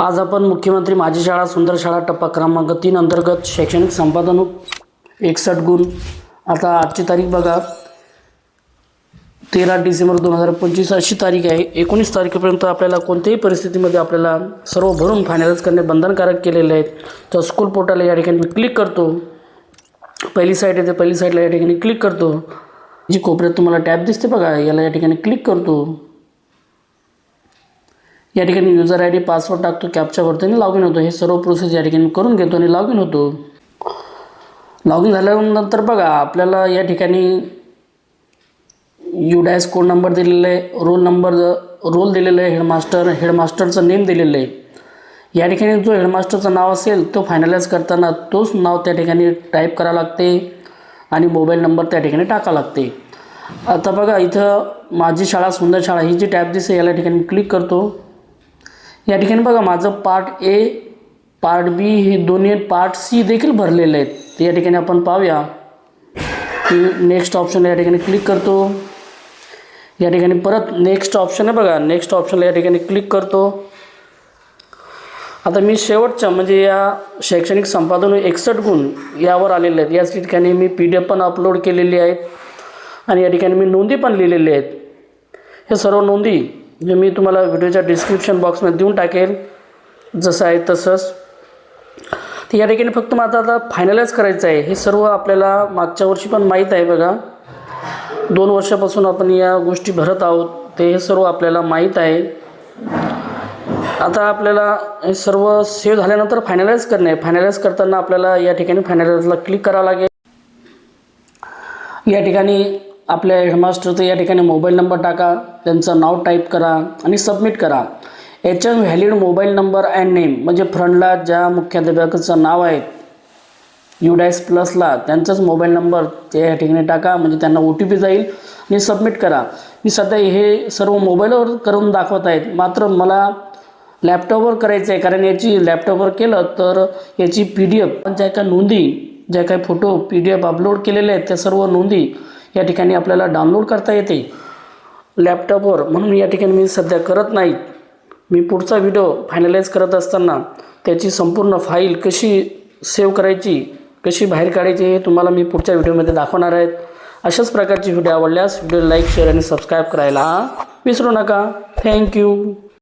आज आपण मुख्यमंत्री माझी शाळा सुंदर शाळा टप्पा क्रमांक तीन अंतर्गत शैक्षणिक संपादन एकसष्ट गुण. आता आजची तारीख बघा. तेरा डिसेंबर दोन हजार पंचवीस अशी तारीख आहे. एकोणीस तारखेपर्यंत आपल्याला कोणत्याही परिस्थितीमध्ये आपल्याला सर्व भरून फायनलाइज करणे बंधनकारक केलेले आहेत. तर स्कूल पोर्टल या ठिकाणी मी क्लिक करतो. पहिली साईट येते पहिली साईडला या ठिकाणी क्लिक करतो. जी कोपऱ्यात तुम्हाला टॅब दिसते बघा याला या ठिकाणी क्लिक करतो. या ठिकाणी युजर आय डी पासवर्ड टाकतो कॅपच्या आणि लॉग इन होतो. हे सर्व प्रोसेस या ठिकाणी करून घेतो आणि लॉग इन होतो. लॉग इन झाल्यानंतर बघा आपल्याला या ठिकाणी यू डॅश कोड नंबर दिलेला आहे रोल नंबर रोल दिलेलं आहे हेडमास्टर हेडमास्टरचं नेम दिलेलं आहे. या ठिकाणी जो हेडमास्टरचं नाव असेल तो फायनलाइज करताना तोच नाव त्या ठिकाणी टाईप करावं लागते आणि मोबाईल नंबर त्या ठिकाणी टाकावं लागते. आता बघा इथं माझी शाळा सुंदर शाळा ही जी टॅब दिसते याला ठिकाणी क्लिक करतो. या ठिकाणी बघा माझं पार्ट ए पार्ट बी हे दोन्ही पार्ट सी देखील भरलेले आहेत. ते या ठिकाणी आपण पाहूया. की नेक्स्ट ऑप्शन या ठिकाणी क्लिक करतो. या ठिकाणी परत नेक्स्ट ऑप्शन आहे बघा. नेक्स्ट ऑप्शनला या ठिकाणी क्लिक करतो. आता मी शेवटच्या म्हणजे या शैक्षणिक संपादन एकसष्ट गुण यावर आलेले आहेत. याच ठिकाणी मी पी डी एफ पण अपलोड केलेली आहेत. आणि या ठिकाणी मी नोंदी पण लिहिलेल्या आहेत. हे सर्व नोंदी जे मी तुम्हाला व्हिडिओच्या डिस्क्रिप्शन बॉक्समध्ये देऊन टाकेल जसं आहे तसंच. तर या ठिकाणी फक्त मात्र आता फायनलाइज करायचं आहे. हे सर्व आपल्याला मागच्या वर्षी पण माहीत आहे बघा. दोन वर्षापासून आपण या गोष्टी भरत आहोत. ते हे सर्व आपल्याला माहीत आहे. आता आपल्याला हे सर्व सेव्ह झाल्यानंतर फायनलाइज करणे. फायनलाइज करताना आपल्याला या ठिकाणी फायनलाइजला क्लिक करावं लागेल. या ठिकाणी आपल्या हेडमास्टरचं या ठिकाणी मोबाईल नंबर टाका त्यांचं नाव टाईप करा आणि सबमिट करा. याच्या valid mobile number and name म्हणजे फ्रंटला ज्या मुख्याध्यापकाचं नाव आहे यू प्लसला त्यांचाच मोबाईल नंबर ते या ठिकाणी टाका म्हणजे त्यांना ओ टी पी जाईल आणि सबमिट करा. मी सध्या हे सर्व मोबाईलवर करून दाखवत आहेत. मात्र मला लॅपटॉपवर करायचं आहे कारण याची लॅपटॉपवर केलं तर याची पी डी एफ ज्या काय नोंदी ज्या काही photo P D F upload केलेले आहेत त्या सर्व नोंदी या ठिकाणी आपल्याला डाउनलोड करता येते. लॅपटॉपवर म्हणून या ठिकाणी मी सध्या करत नाही मी पुढचा व्हिडिओ फायनलाइज करत असताना त्याची संपूर्ण फाईल कशी सेव्ह करायची कशी बाहेर काढायची हे तुम्हाला मी पुढच्या व्हिडिओमध्ये दाखवणार आहेत अशाच प्रकारची व्हिडिओ आवडल्यास व्हिडिओ लाईक शेअर आणि सबस्क्राईब करायला विसरू नका. थँक्यू